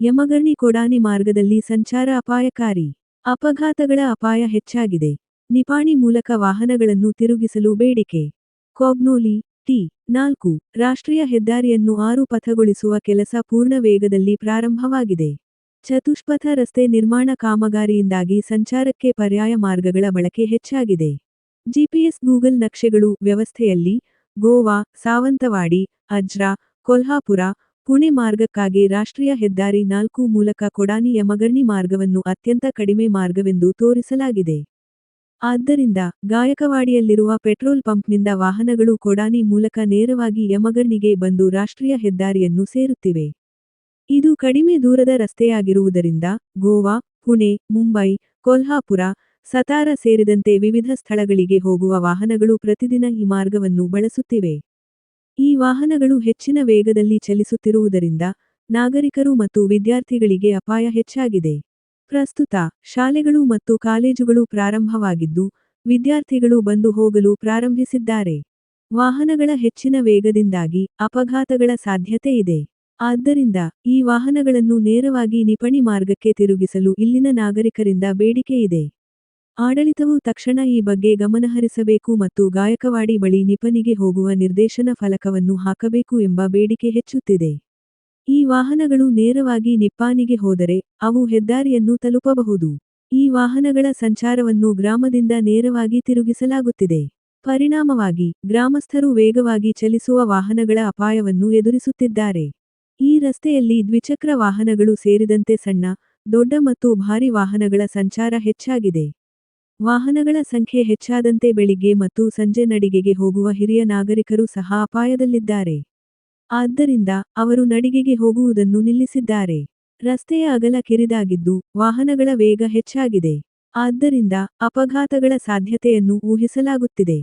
ಯಮಗರ್ಣಿ ಕೊಡಾನಿ ಮಾರ್ಗದಲ್ಲಿ ಸಂಚಾರ ಅಪಾಯಕಾರಿ. ಅಪಘಾತಗಳ ಅಪಾಯ ಹೆಚ್ಚಾಗಿದೆ. ನಿಪಾಣಿ ಮೂಲಕ ವಾಹನಗಳನ್ನು ತಿರುಗಿಸಲು ಬೇಡಿಕೆ. ಕಾಗ್ನೋಲಿ, ಟಿ, ನಾಲ್ಕು, ರಾಷ್ಟ್ರೀಯ ಹೆದ್ದಾರಿಯನ್ನು ಆರು ಪಥಗೊಳಿಸುವ ಕೆಲಸ ಪೂರ್ಣ ವೇಗದಲ್ಲಿ ಪ್ರಾರಂಭವಾಗಿದೆ. ಚತುಷ್ಪಥ ರಸ್ತೆ ನಿರ್ಮಾಣ ಕಾಮಗಾರಿಯಿಂದಾಗಿ ಸಂಚಾರಕ್ಕೆ ಪರ್ಯಾಯ ಮಾರ್ಗಗಳ ಬಳಕೆ ಹೆಚ್ಚಾಗಿದೆ. ಜಿಪಿಎಸ್ ಗೂಗಲ್ ನಕ್ಷೆಗಳು ವ್ಯವಸ್ಥೆಯಲ್ಲಿ ಗೋವಾ, ಸಾವಂತವಾಡಿ, ಅಜ್ರಾ, ಕೊಲ್ಹಾಪುರ ಪುಣೆ ಮಾರ್ಗಕ್ಕಾಗಿ ರಾಷ್ಟ್ರೀಯ ಹೆದ್ದಾರಿ ನಾಲ್ಕು ಮೂಲಕ ಕೊಡಾನಿ ಯಮಗರ್ಣಿ ಮಾರ್ಗವನ್ನು ಅತ್ಯಂತ ಕಡಿಮೆ ಮಾರ್ಗವೆಂದು ತೋರಿಸಲಾಗಿದೆ. ಆದ್ದರಿಂದ ಗಾಯಕವಾಡಿಯಲ್ಲಿರುವ ಪೆಟ್ರೋಲ್ ಪಂಪ್ನಿಂದ ವಾಹನಗಳು ಕೊಡಾನಿ ಮೂಲಕ ನೇರವಾಗಿ ಯಮಗರ್ಣಿಗೆ ಬಂದು ರಾಷ್ಟ್ರೀಯ ಹೆದ್ದಾರಿಯನ್ನು ಸೇರುತ್ತಿವೆ. ಇದು ಕಡಿಮೆ ದೂರದ ರಸ್ತೆಯಾಗಿರುವುದರಿಂದ ಗೋವಾ, ಪುಣೆ, ಮುಂಬೈ, ಕೊಲ್ಹಾಪುರ, ಸತಾರ ಸೇರಿದಂತೆ ವಿವಿಧ ಸ್ಥಳಗಳಿಗೆ ಹೋಗುವ ವಾಹನಗಳು ಪ್ರತಿದಿನ ಈ ಮಾರ್ಗವನ್ನು ಬಳಸುತ್ತಿವೆ. ಈ ವಾಹನಗಳು ಹೆಚ್ಚಿನ ವೇಗದಲ್ಲಿ ಚಲಿಸುತ್ತಿರುವುದರಿಂದ ನಾಗರಿಕರು ಮತ್ತು ವಿದ್ಯಾರ್ಥಿಗಳಿಗೆ ಅಪಾಯ ಹೆಚ್ಚಾಗಿದೆ. ಪ್ರಸ್ತುತ ಶಾಲೆಗಳು ಮತ್ತು ಕಾಲೇಜುಗಳು ಪ್ರಾರಂಭವಾಗಿದ್ದು, ವಿದ್ಯಾರ್ಥಿಗಳು ಬಂದು ಹೋಗಲು ಪ್ರಾರಂಭಿಸಿದ್ದಾರೆ. ವಾಹನಗಳ ಹೆಚ್ಚಿನ ವೇಗದಿಂದಾಗಿ ಅಪಘಾತಗಳ ಸಾಧ್ಯತೆ ಇದೆ. ಆದ್ದರಿಂದ ಈ ವಾಹನಗಳನ್ನು ನೇರವಾಗಿ ನಿಪಣಿ ಮಾರ್ಗಕ್ಕೆ ತಿರುಗಿಸಲು ಇಲ್ಲಿನ ನಾಗರಿಕರಿಂದ ಬೇಡಿಕೆ ಇದೆ. ಆಡಳಿತವು ತಕ್ಷಣ ಈ ಬಗ್ಗೆ ಗಮನಹರಿಸಬೇಕು ಮತ್ತು ಗಾಯಕವಾಡಿ ಬಳಿ ನಿಪನಿಗೆ ಹೋಗುವ ನಿರ್ದೇಶನ ಫಲಕವನ್ನು ಹಾಕಬೇಕು ಎಂಬ ಬೇಡಿಕೆ ಹೆಚ್ಚುತ್ತಿದೆ. ಈ ವಾಹನಗಳು ನೇರವಾಗಿ ನಿಪ್ಪಾನಿಗೆ ಹೋದರೆ ಅವು ಹೆದ್ದಾರಿಯನ್ನು ತಲುಪಬಹುದು. ಈ ವಾಹನಗಳ ಸಂಚಾರವನ್ನು ಗ್ರಾಮದಿಂದ ನೇರವಾಗಿ ತಿರುಗಿಸಲಾಗುತ್ತಿದೆ. ಪರಿಣಾಮವಾಗಿ, ಗ್ರಾಮಸ್ಥರು ವೇಗವಾಗಿ ಚಲಿಸುವ ವಾಹನಗಳ ಅಪಾಯವನ್ನು ಎದುರಿಸುತ್ತಿದ್ದಾರೆ. ಈ ರಸ್ತೆಯಲ್ಲಿ ದ್ವಿಚಕ್ರ ವಾಹನಗಳು ಸೇರಿದಂತೆ ಸಣ್ಣ, ದೊಡ್ಡ ಮತ್ತು ಭಾರಿ ವಾಹನಗಳ ಸಂಚಾರ ಹೆಚ್ಚಾಗಿದೆ. ವಾಹನಗಳ ಸಂಖ್ಯೆ ಹೆಚ್ಚಾದಂತೆ ಬೆಳಿಗ್ಗೆ ಮತ್ತು ಸಂಜೆ ನಡಿಗೆಗೆ ಹೋಗುವ ಹಿರಿಯ ನಾಗರಿಕರು ಸಹ ಅಪಾಯದಲ್ಲಿದ್ದಾರೆ. ಆದ್ದರಿಂದ ಅವರು ನಡಿಗೆಗೆ ಹೋಗುವುದನ್ನು ನಿಲ್ಲಿಸಿದ್ದಾರೆ. ರಸ್ತೆಯ ಅಗಲ ಕಿರಿದಾಗಿದ್ದು ವಾಹನಗಳ ವೇಗ ಹೆಚ್ಚಾಗಿದೆ. ಆದ್ದರಿಂದ ಅಪಘಾತಗಳ ಸಾಧ್ಯತೆಯನ್ನು ಊಹಿಸಲಾಗುತ್ತಿದೆ.